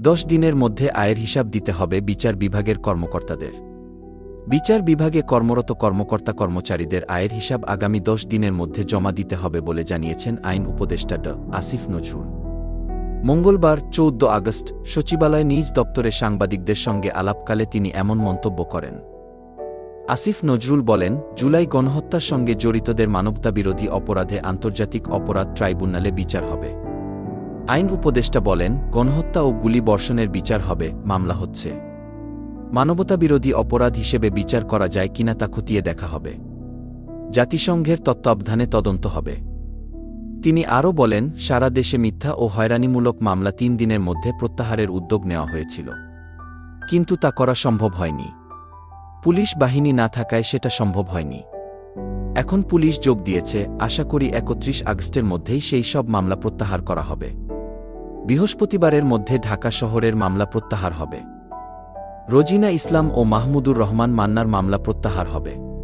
দশ দিনের মধ্যে আয়ের হিসাব দিতে হবে বিচার বিভাগের কর্মকর্তাদের। বিচার বিভাগে কর্মরত কর্মকর্তা কর্মচারীদের আয়ের হিসাব আগামী দশ দিনের মধ্যে জমা দিতে হবে বলে জানিয়েছেন আইন উপদেষ্টা ড. আসিফ নজরুল। মঙ্গলবার, চৌদ্দ আগস্ট, সচিবালয় নিজ দপ্তরে সাংবাদিকদের সঙ্গে আলাপকালে তিনি এমন মন্তব্য করেন। আসিফ নজরুল বলেন, জুলাই গণহত্যার সঙ্গে জড়িতদের মানবতাবিরোধী অপরাধে আন্তর্জাতিক অপরাধ ট্রাইব্যুনালে বিচার হবে। আইন উপদেষ্টা বলেন, গণহত্যা ও গুলি বর্ষণের বিচার হবে, মামলা হচ্ছে। মানবতাবিরোধী অপরাধ হিসেবে বিচার করা যায় কিনা তা খতিয়ে দেখা হবে। জাতিসংঘের তত্ত্বাবধানে তদন্ত হবে। তিনি আরও বলেন, সারা দেশে মিথ্যা ও হয়রানিমূলক মামলা তিন দিনের মধ্যে প্রত্যাহারের উদ্যোগ নেওয়া হয়েছিল। কিন্তু তা করা সম্ভব হয়নি। পুলিশ বাহিনী না থাকায় সেটা সম্ভব হয়নি। এখন পুলিশ যোগ দিয়েছে, আশা করি একত্রিশ আগস্টের মধ্যেই সেই সব মামলা প্রত্যাহার করা হবে। বৃহস্পতিবারের মধ্যে ঢাকা শহরের মামলা প্রত্যাহার হবে। রোজিনা ইসলাম ও মাহমুদুর রহমান মান্নার মামলা প্রত্যাহার হবে।